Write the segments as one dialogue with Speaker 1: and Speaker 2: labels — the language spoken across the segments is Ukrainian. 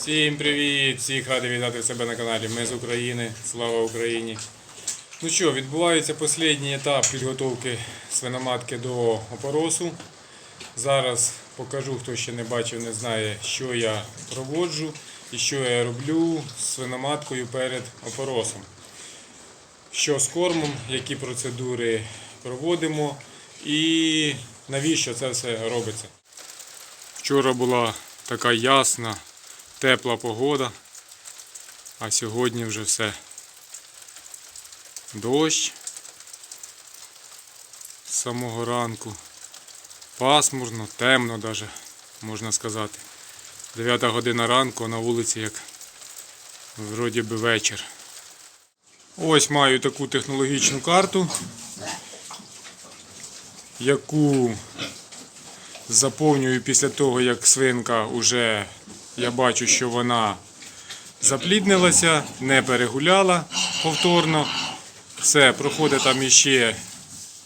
Speaker 1: Всім привіт! Всіх радий вітати себе на каналі. Ми з України. Слава Україні! Ну що, відбувається останній етап підготовки свиноматки до опоросу. Зараз покажу, хто ще не бачив, не знає, що я проводжу і що я роблю з свиноматкою перед опоросом. Що з кормом, які процедури проводимо і навіщо це все робиться. Вчора була така ясна, тепла погода, а сьогодні вже все. Дощ з самого ранку. Пасмурно, темно даже, можна сказати. 9 година ранку, а на вулиці як вроді би вечір. Ось маю таку технологічну карту, яку заповнюю після того, як свинка вже я бачу, що вона запліднилася, не перегуляла повторно. Все, проходить там іще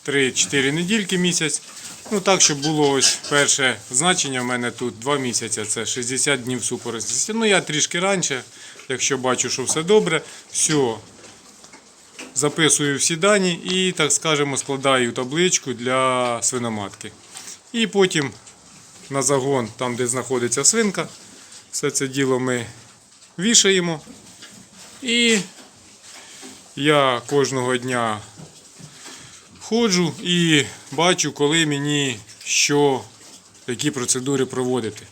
Speaker 1: 3-4 недільки місяць. Ну так, щоб було ось перше значення в мене тут 2 місяці, це 60 днів супоросності. Ну я трішки раніше, якщо бачу, що все добре, все. Записую всі дані і, так скажемо, складаю табличку для свиноматки. І потім на загон, там де знаходиться свинка, все це діло ми вішаємо. І я кожного дня ходжу і бачу, коли мені що, які процедури проводити.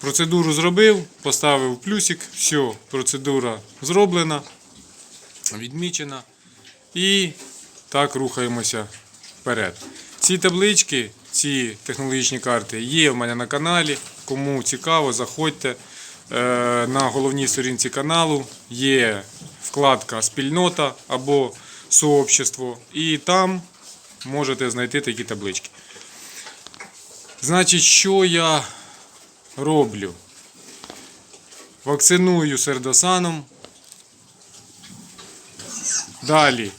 Speaker 1: Процедуру зробив, поставив плюсик, все, процедура зроблена, відмічена. І так рухаємося вперед. Ці таблички, ці технологічні карти є в мене на каналі. Кому цікаво, заходьте. Е, На головній сторінці каналу є вкладка Спільнота або сообщество, і там можете знайти такі таблички. Значить, що я роблю? Вакциную сердосаном. Далі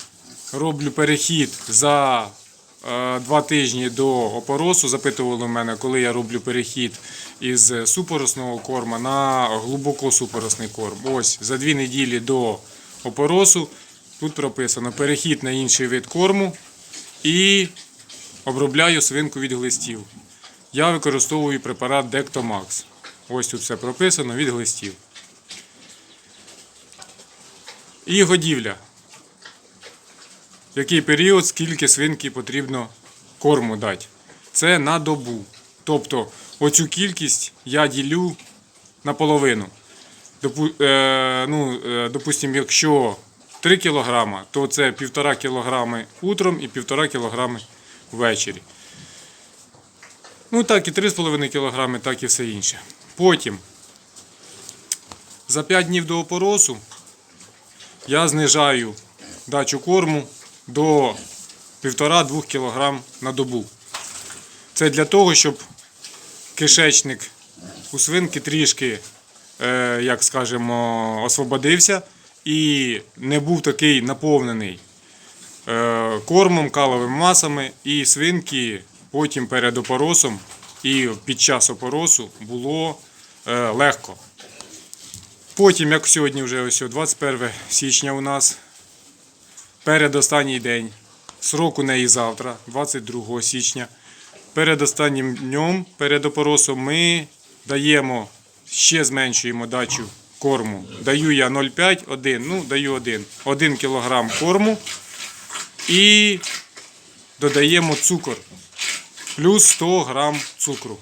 Speaker 1: роблю перехід за два тижні до опоросу. Запитували мене, коли я роблю перехід із супоросного корма на глибоко супоросний корм. Ось за дві неділі до опоросу тут прописано перехід на інший вид корму і обробляю свинку від глистів. Я використовую препарат Дектомакс. Ось тут все прописано від глистів. І годівля. Який період, скільки свинки потрібно корму дати. Це на добу. Тобто оцю кількість я ділю наполовину. Допу, е, ну, е, допустим, якщо 3 кг, то це 1,5 кг утром і 1,5 кг ввечері. Ну так і 3,5 кг, так і все інше. Потім за 5 днів до опоросу я знижаю дачу корму до 1,5-2 кг на добу. Це для того, щоб кишечник у свинки трішки, е, як скажемо, освободився і не був такий наповнений е, кормом, каловими масами, і свинки потім перед опоросом і під час опоросу було е, легко. Потім, як сьогодні вже ось 21 січня у нас, передостанній день, срок у неї завтра, 22 січня. Перед останнім днем, перед опоросом, ми даємо, ще зменшуємо дачу корму. Даю я 0,5, 1, ну даю 1. 1 кг корму і додаємо цукор. Плюс 100 грам цукру.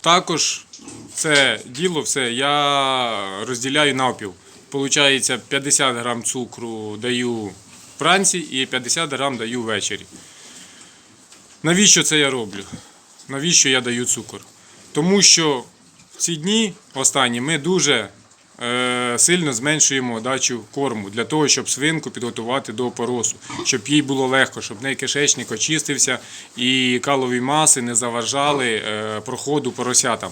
Speaker 1: Також це діло все я розділяю навпіл. Получається 50 грам цукру даю вранці і 50 грам даю ввечері. Навіщо це я роблю? Навіщо я даю цукор? Тому що в ці дні останні ми дуже е, сильно зменшуємо дачу корму для того, щоб свинку підготувати до опоросу, щоб їй було легко, щоб в неї кишечник очистився і калові маси не заважали е, проходу поросятам.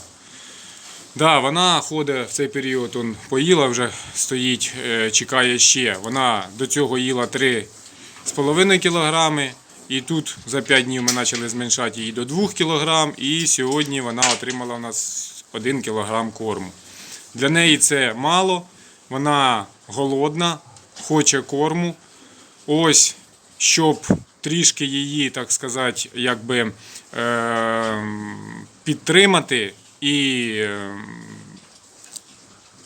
Speaker 1: Да, вона ходить в цей період, он поїла вже стоїть, е, чекає ще. Вона до цього їла 3,5 кг. І тут за 5 днів ми почали зменшати її до 2 кг. І сьогодні вона отримала у нас 1 кг корму. Для неї це мало, вона голодна, хоче корму. Ось, щоб трішки її, так сказати, якби е, підтримати і е,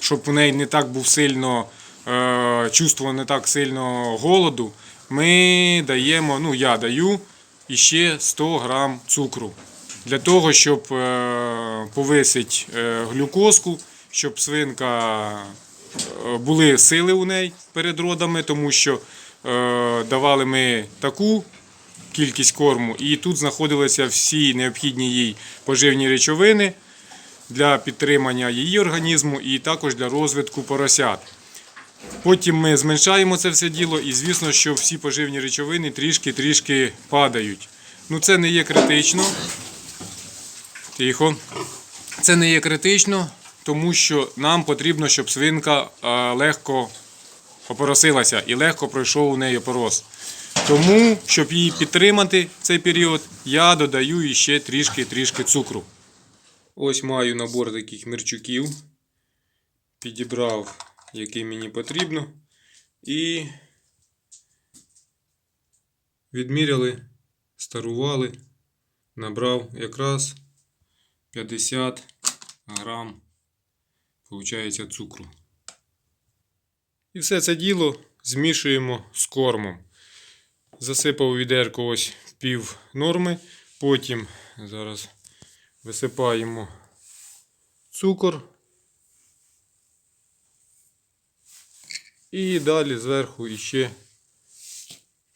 Speaker 1: щоб у неї не так був сильно е, чувство не так сильно голоду, ми даємо, ну я даю іще 100 грам цукру. Для того, щоб е, повисити е, глюкозку, щоб свинка були сили у неї перед родами, тому що давали ми таку кількість корму, і тут знаходилися всі необхідні їй поживні речовини для підтримання її організму і також для розвитку поросят. Потім ми зменшаємо це все діло, і звісно, що всі поживні речовини трішки-трішки падають. Ну це не є критично. Тихо. Це не є критично, тому що нам потрібно, щоб свинка е, легко опоросилася і легко пройшов у неї опорос. Тому, щоб її підтримати цей період, я додаю іще трішки-трішки цукру. Ось маю набор таких мерчуків. Підібрав, який мені потрібно. І відміряли, старували, набрав якраз 50 грам, виходить, цукру. І все це діло змішуємо з кормом. Засипав відерко ось пів норми. Потім зараз висипаємо цукор. І далі зверху іще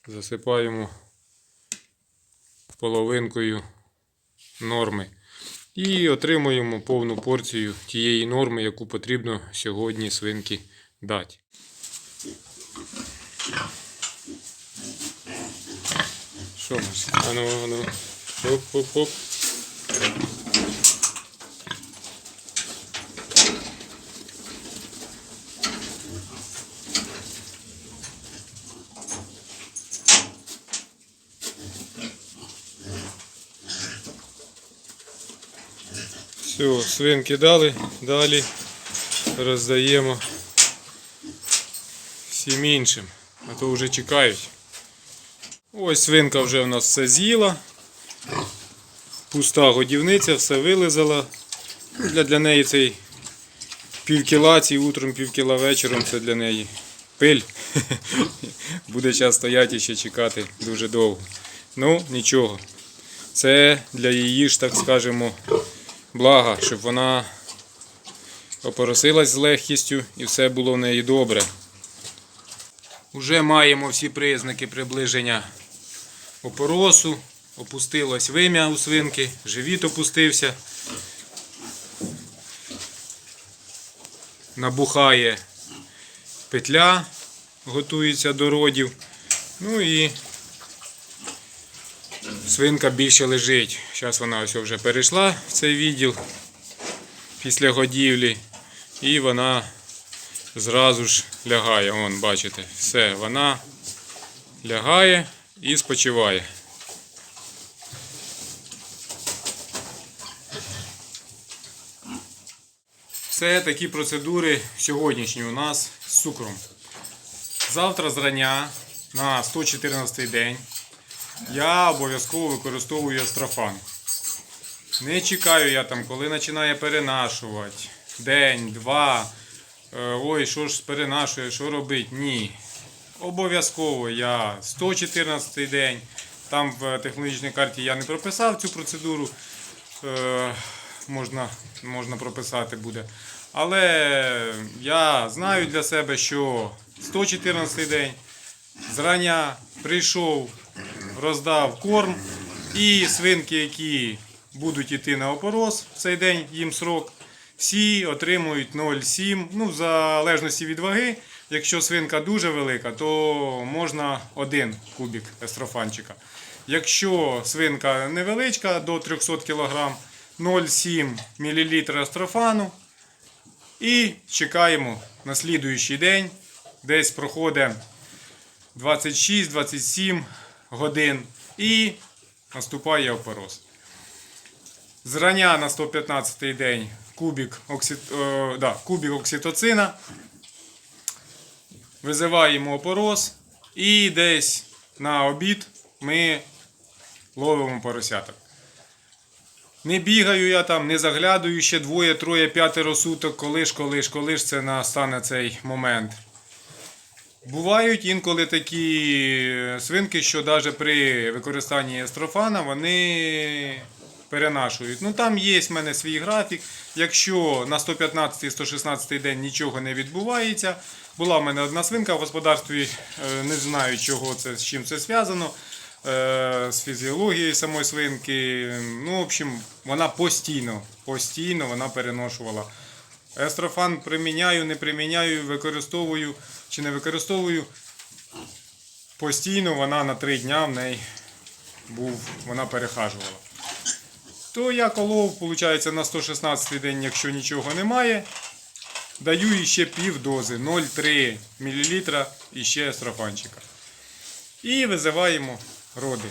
Speaker 1: засипаємо половинкою норми. І отримуємо повну порцію тієї норми, яку потрібно сьогодні свинки дати. Що Маш? Ану, ану. Оп-оп-оп. Все, свинки дали, далі роздаємо всім іншим, а то вже чекають. Ось свинка вже у нас все з'їла. Пуста годівниця, все вилизала. Для, для неї цей півкіла, ці утром півкіла вечором це для неї пиль. Буде час стояти і ще чекати дуже довго. Ну, нічого. Це для її ж, так скажемо, блага, щоб вона опоросилась з легкістю і все було в неї добре. Уже маємо всі признаки приближення опоросу. Опустилось вим'я у свинки, живіт опустився. Набухає петля, готується до родів. Ну і свинка більше лежить. Зараз вона ось вже перейшла в цей відділ після годівлі. І вона зразу ж лягає. Вон, бачите, все, вона лягає і спочиває. Все такі процедури сьогоднішні у нас з цукром. Завтра зрання на 114 день я обов'язково використовую астрофан. Не чекаю я там, коли починає перенашувати. День, два. Е, Ой, що ж перенашує, що робить? Ні. Обов'язково я 114 день. Там в технологічній карті я не прописав цю процедуру. Можна, можна прописати буде. Але я знаю для себе, що 114 день зрання прийшов, роздав корм, і свинки, які будуть йти на опорос в цей день, їм срок, всі отримують 0,7, ну, в залежності від ваги. Якщо свинка дуже велика, то можна один кубик естрофанчика. Якщо свинка невеличка до 300 кг, 0,7 мл естрофану. І чекаємо на слідуючий день. Десь проходить 26-27 годин і наступає опорос. Зрання на 115 день кубик, оксі... е, да, кубик окситоцина. Визиваємо опороз і десь на обід ми ловимо поросяток. Не бігаю я там, не заглядаю ще двоє, троє, п'ятеро суток, коли ж, коли ж, коли ж це настане цей момент. Бувають інколи такі свинки, що навіть при використанні естрофана вони перенашують. Ну там є в мене свій графік. Якщо на 115-116 день нічого не відбувається, була в мене одна свинка в господарстві, е, не знаю, чого це, з чим це зв'язано. Е, З фізіологією самої свинки. Ну, в общем, вона постійно, постійно вона переношувала. Естрофан приміняю, не приміняю, використовую чи не використовую. Постійно вона на три дня в неї був, вона перехажувала. То я колов, виходить, на 116 день, якщо нічого немає, даю іще пів дози 0,3 мл і ще естрофанчика. І визиваємо роди.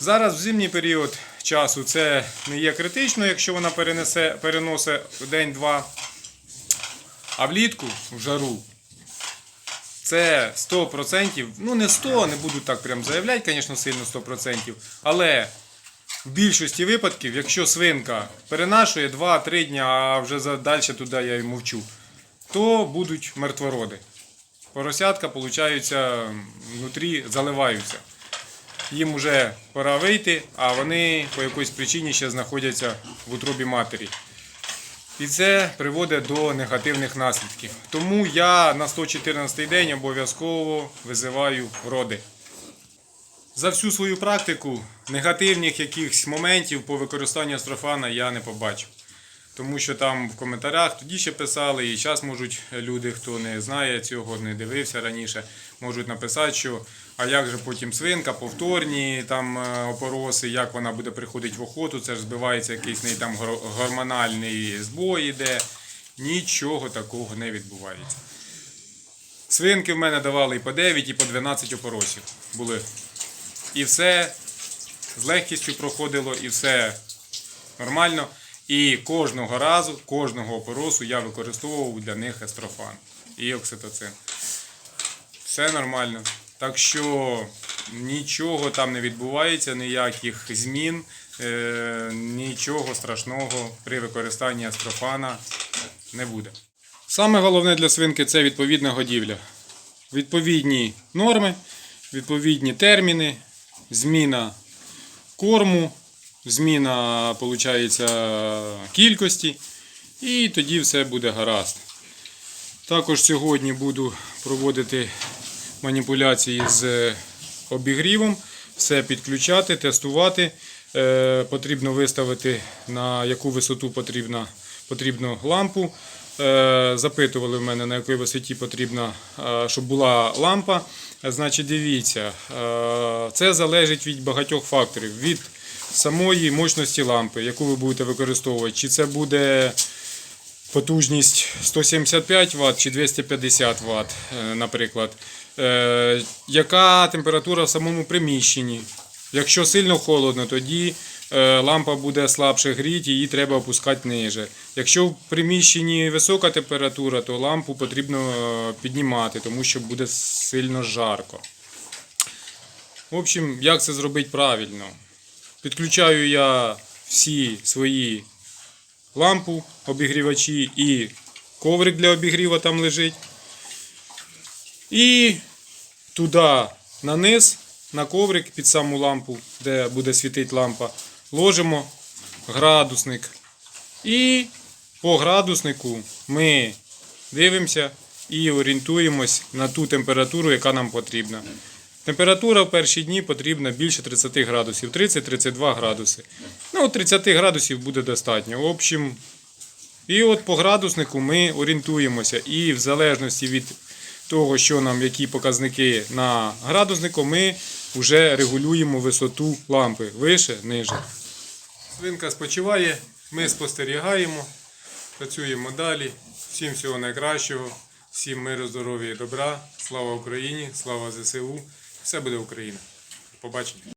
Speaker 1: Зараз в зимній період часу це не є критично, якщо вона перенесе, переносить день-два. А влітку в жару це 100%, ну не 100, не буду так прям заявляти, звісно, сильно 100%, але в більшості випадків, якщо свинка перенашує 2-3 дня, а вже далі туди я й мовчу, то будуть мертвороди. Поросятка, виходить, внутрі заливаються. Їм вже пора вийти, а вони по якоїсь причині ще знаходяться в утробі матері. І це приводить до негативних наслідків. Тому я на 114 день обов'язково визиваю роди. За всю свою практику негативних якихось моментів по використанню астрофана я не побачив. Тому що там в коментарях тоді ще писали, і зараз можуть люди, хто не знає цього, не дивився раніше, можуть написати, що а як же потім свинка, повторні там е, опороси, як вона буде приходити в охоту, це ж збивається якийсь неї там гормональний збой іде. Нічого такого не відбувається. Свинки в мене давали і по 9, і по 12 опоросів були. І все з легкістю проходило, і все нормально. І кожного разу, кожного опоросу я використовував для них естрофан і окситоцин. Все нормально. Так що нічого там не відбувається, ніяких змін, е, нічого страшного при використанні астрофана не буде. Саме головне для свинки це відповідна годівля. Відповідні норми, відповідні терміни, зміна корму, зміна виходить, кількості, і тоді все буде гаразд. Також сьогодні буду проводити маніпуляції з обігрівом, все підключати, тестувати. Е, потрібно виставити на яку висоту потрібна, потрібну лампу. Е, запитували в мене, на якій висоті потрібна, е, щоб була лампа. Значить, дивіться, це залежить від багатьох факторів. Від самої мощності лампи, яку ви будете використовувати. Чи це буде потужність 175 Вт чи 250 Вт, е, наприклад. Е, Яка температура в самому приміщенні? Якщо сильно холодно, тоді е, лампа буде слабше гріти, її треба опускати ниже. Якщо в приміщенні висока температура, то лампу потрібно піднімати, тому що буде сильно жарко. В общем, як це зробити правильно? Підключаю я всі свої лампу, обігрівачі і коврик для обігріва там лежить. І туди на низ, на коврик під саму лампу, де буде світити лампа, ложимо градусник. І по градуснику ми дивимося і орієнтуємось на ту температуру, яка нам потрібна. Температура в перші дні потрібна більше 30 градусів, 30-32 градуси. Ну, 30 градусів буде достатньо. В общем, і от по градуснику ми орієнтуємося. І в залежності від того, що нам які показники на градуснику, ми вже регулюємо висоту лампи вище, ниже. Свинка спочиває, ми спостерігаємо, працюємо далі. Всім всього найкращого, всім миру, здоров'я і добра. Слава Україні, слава ЗСУ. Все буде Україна. Побачимо.